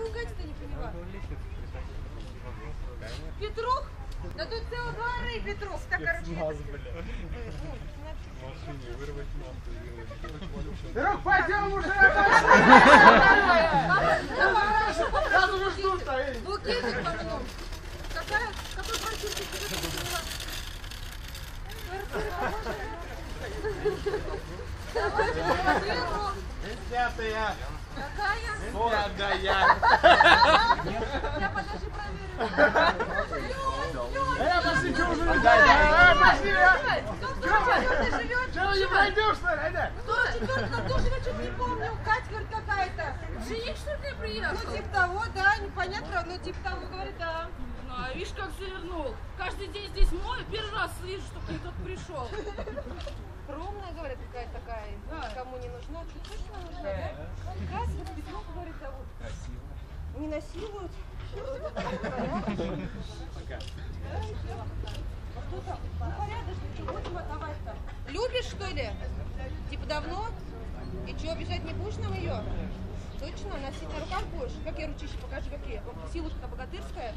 ругать-то не поняла? Петрух? Да тут целых горы Петрух. Так, короче, это- Э, ну, Друг, пойдем уже! Сразу же что стоит? Букетик потом. Какая, какой там взяла? Давайте квартиру. Десятая! Какая? Пятая! Я подожди проверю. Э, пошли, что уже не Э, пошли! э! Кто в четвертой живет? Чего не пройдешь, что ли? Кто в четвертой? Кто живет? Что-то не помню. Катя говорит какая-то. Жених, что ли, приехал? Ну, типа того, да, непонятно, но типа того, говорит, да. А, видишь, как завернул. Каждый день здесь мою, первый раз вижу, что ней кто-то пришел. Скромная, говорит, какая-то такая, Да. кому не нужна. Чуть точно нужна, да? Катя, Петров, говорит, зовут. Не насилуют. А кто там? Ну, порядочно, чего будем отдавать-то? Любишь, что ли? Типа давно? И что, обижать не будешь нам ее? Точно, носить на руках будешь? Какие ручища? Покажи, какие. Силушка богатырская?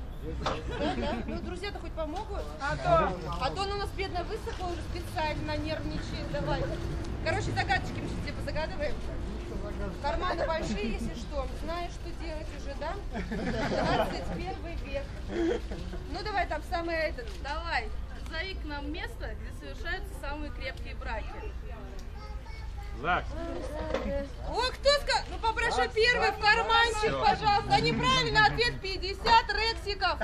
Да, да. Ну, друзья-то хоть помогут? А то, а то она у нас бедная высохла уже специально нервничает. Давай. Короче, загадочки мы сейчас тебе позагадываем. Карманы большие, если что. Знаешь, что делать уже, да? 21 век. Ну, давай там самое этот. Давай, зови к нам место, где совершаются самые крепкие браки. Зак, О, кто сказал? Ну, попрошу первый в карманчик, пожалуйста. Да неправильно, ответ 50 рексиков.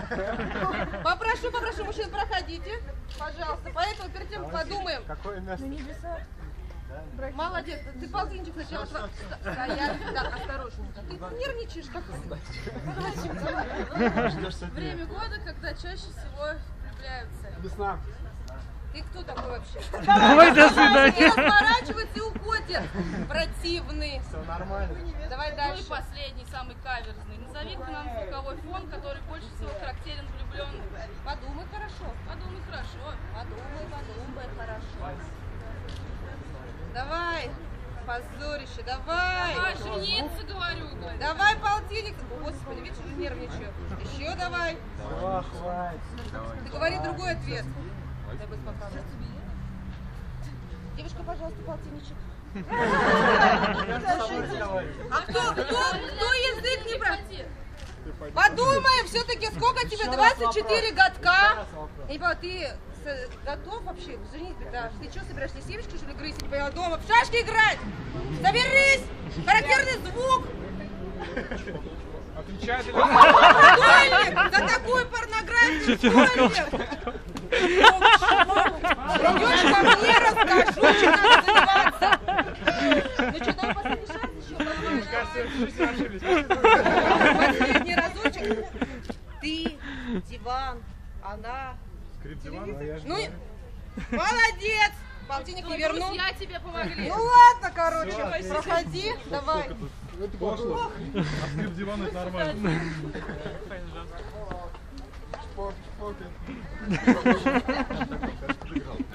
Попрошу, попрошу, мужчин, проходите. Пожалуйста. Поэтому перед тем подумаем. Какое место? Молодец, ты полтинчик сначала стоять, да, осторожненько. Ты нервничаешь, как Время года, когда чаще всего влюбляются. Весна. Ты кто такой вообще? давай до Не свидания. и уходит. Противный. Все нормально. Давай Ну и дальше. последний, самый каверзный. Назови к нам звуковой фон, который больше всего характерен влюбленным. Подумай хорошо. Подумай хорошо. Подумай, подумай хорошо. Давай. Позорище, давай. Давай, жениться, говорю, говорю. Давай полтинник. О, Господи, видишь, уже нервничаю. Еще давай. Давай, хватит. Ты говори другой ответ. Дай быть пока. Девушка, пожалуйста, полтинничек. А кто, кто, кто язык не брал? Прекрати. Подумаем, все-таки сколько тебе? 24 годка. Поняла, ты с- готов вообще жениться? Ты что, собираешься семечки, что ли, грызть? Я не поняла, дома в шашки играть? Соберись! Характерный звук! Отвечает или Школьник! За такую порнографию школьник! Идешь ко мне, расскажу, чем надо заниматься. Ну что, дай последний шанс еще? Кажется, чуть ошиблись. Последний разочек. Ты, диван, она. Скрип дивана, а я же Ну, молодец! Полтинник не верну. Друзья тебе помогли. Ну ладно, короче, проходи, давай. пошло. А скрип дивана это нормально. Покер.